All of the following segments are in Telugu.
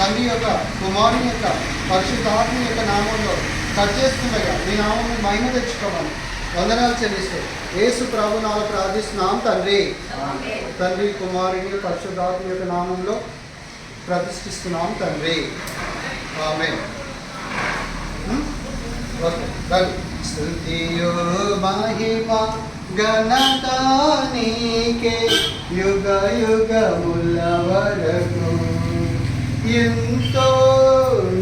తండ్రి యొక్క కుమారుని యొక్క పరిశుద్ధాత్మ యొక్క నామంలో కట్ చేస్తుండగా మీ నామం మహిమ తెచ్చుకోమని వందనాలు చెల్లిస్తూ యేసు ప్రభు నాలో ప్రార్థిస్తున్నాం తండ్రి. తండ్రి కుమారుని పరిశుద్ధాత్మ యొక్క నామంలో ప్రతిష్ఠిస్తున్నాం తండ్రి. ఆమె మహిమ ఘనత నీకే యుగ యుగముల వరకు ఎంతో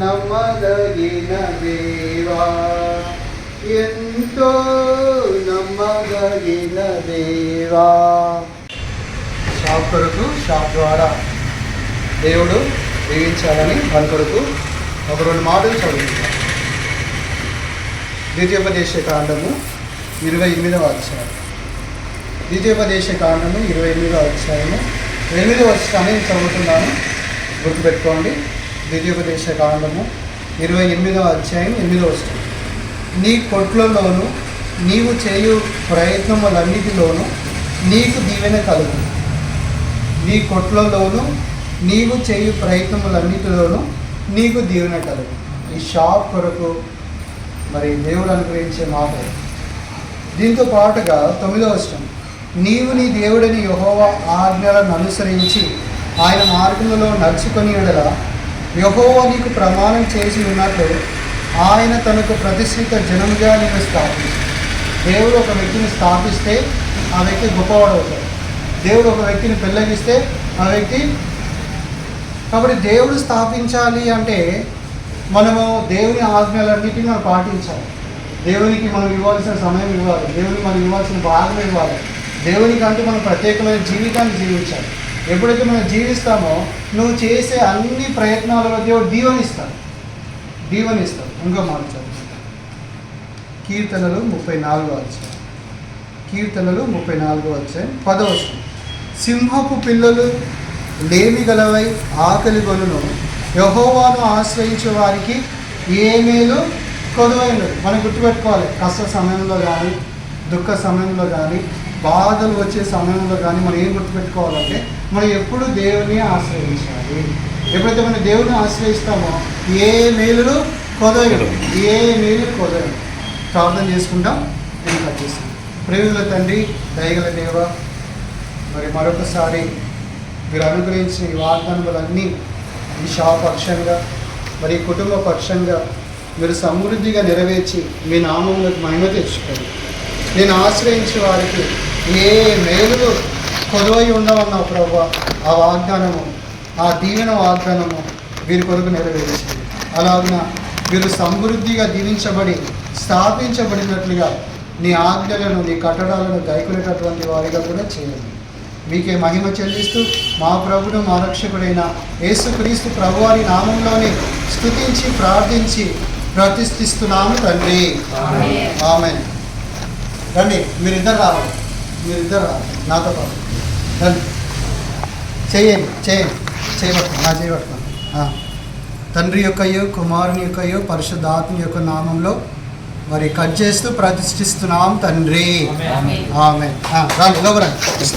నమ్మదగిన దేవా ఎంతో నమ్మదగిన దేవా షాప్ కొరకు షాప్ ద్వారా దేవుడు దీవించాలని మన కొరకు ఒక రెండు మాటలు చదువుతున్నాం ద్వితీయోపదేశ కాండము ఇరవై ఎనిమిదవ అధ్యాయం ద్వితీయోపదేశ కాండము ఇరవై ఎనిమిదవ అధ్యాయము ఎనిమిదవ అధ్యాయం చదువుతున్నాను గుర్తుపెట్టుకోండి. ద్వితీయోపదేశ కాండము ఇరవై ఎనిమిదవ అధ్యాయం ఎనిమిదవ వస్తుంది నీ కొట్లలోను నీవు చేయు ప్రయత్నములన్నిటిలోనూ నీకు దీవెన కలుగు నీ కొట్లలోను నీవు చేయు ప్రయత్నములన్నిటిలోనూ నీకు దీవెన కలుగు ఈ షాప్ కొరకు మరి దేవుడు అనుగ్రహించే మాట దీంతో పాటుగా తొమ్మిదవ వచనం. నీవు నీ దేవుడిని యహోవ ఆజ్ఞలను అనుసరించి ఆయన మార్గంలో నడుచుకొని ఎడల యహోవ నీకు ప్రమాణం చేసి ఉన్నట్లు ఆయన తనకు ప్రతిష్ఠిత జనముగా నేను స్థాపించి దేవుడు ఒక వ్యక్తిని స్థాపిస్తే ఆ వ్యక్తి గొప్పవాడు అవుతాడు. దేవుడు ఒక వ్యక్తిని పెళ్ళగిస్తే ఆ వ్యక్తి కాబట్టి దేవుడు స్థాపించాలి అంటే మనము దేవుని ఆజ్ఞలన్నిటిని మనం పాటించాలి. దేవునికి మనం ఇవ్వాల్సిన సమయం ఇవ్వాలి. దేవునికి మనం ఇవ్వాల్సిన భాగం ఇవ్వాలి. దేవునికి అంటూ మనం ప్రత్యేకమైన జీవితాన్ని జీవించాలి. ఎప్పుడైతే మనం జీవిస్తామో నువ్వు చేసే అన్ని ప్రయత్నాలలో దేవుడు దీవెనిస్తాడు దీవెనిస్తాడు ఇంకా మార్చాలి కీర్తనలు ముప్పై నాలుగు వచ్చాయి కీర్తనలు ముప్పై నాలుగు వచ్చాయి పదవచ్చు సింహపు పిల్లలు లేమి గలవై ఆకలి గొలును. యహోవాను ఆశ్రయించే వారికి ఏ మేలు కొదువైనది మనం గుర్తుపెట్టుకోవాలి. కష్ట సమయంలో కానీ దుఃఖ సమయంలో కానీ బాధలు వచ్చే సమయంలో కానీ మనం ఏం గుర్తుపెట్టుకోవాలంటే మనం ఎప్పుడు దేవుని ఆశ్రయించాలి. ఎప్పుడైతే మనం దేవుని ఆశ్రయిస్తామో ఏ మేలులు కొదయడు ఏ మేలు కొదయడు ప్రార్థన చేసుకుంటాం నేను కట్ చేస్తాను ప్రేమిల తండ్రి దయగల దేవ మరి మరొకసారి మీరు అనుగ్రహించిన ఈ వాగ్దానములన్నీ ఈ పక్షంగా మరి కుటుంబ పక్షంగా మీరు సమృద్ధిగా నెరవేర్చి మీ నామంలోకి మహిమ తెచ్చుకోండి. నేను ఆశ్రయించే వారికి ఏ మేలులు కొలువై ఉండవన్నావు ప్రభు. ఆ వాగ్దానము ఆ దీవెన వాగ్దానము వీరి కొరకు నెరవేర్చింది. అలాగున వీరు సమృద్ధిగా దీవించబడి స్థాపించబడినట్లుగా నీ ఆజ్ఞలను నీ కట్టడాలను గైకునేటటువంటి వారిగా కూడా చేయండి. మీకే మహిమ చెల్లిస్తూ మా ప్రభుడు మా రక్షకుడైన యేసుక్రీస్తు ప్రభువారి నామంలోనే స్తుతించి ప్రార్థించి ప్రతిష్ఠిస్తున్నాము తండ్రి. ఆమె రండి మీరిద్దరు రావాలి. మీరిద్దరు నాతో పాటు. రండి. చేయండి చేయండి చేయబట్టుకోండి నా చేయబట్టుకోండి. తండ్రి యొక్కయో కుమారుని యొక్కయో పరిశుద్ధాత్మ యొక్క నామంలో మరి కట్ చేస్తూ ప్రతిష్ఠిస్తున్నాం తండ్రి. ఆమె రండి లోపరండి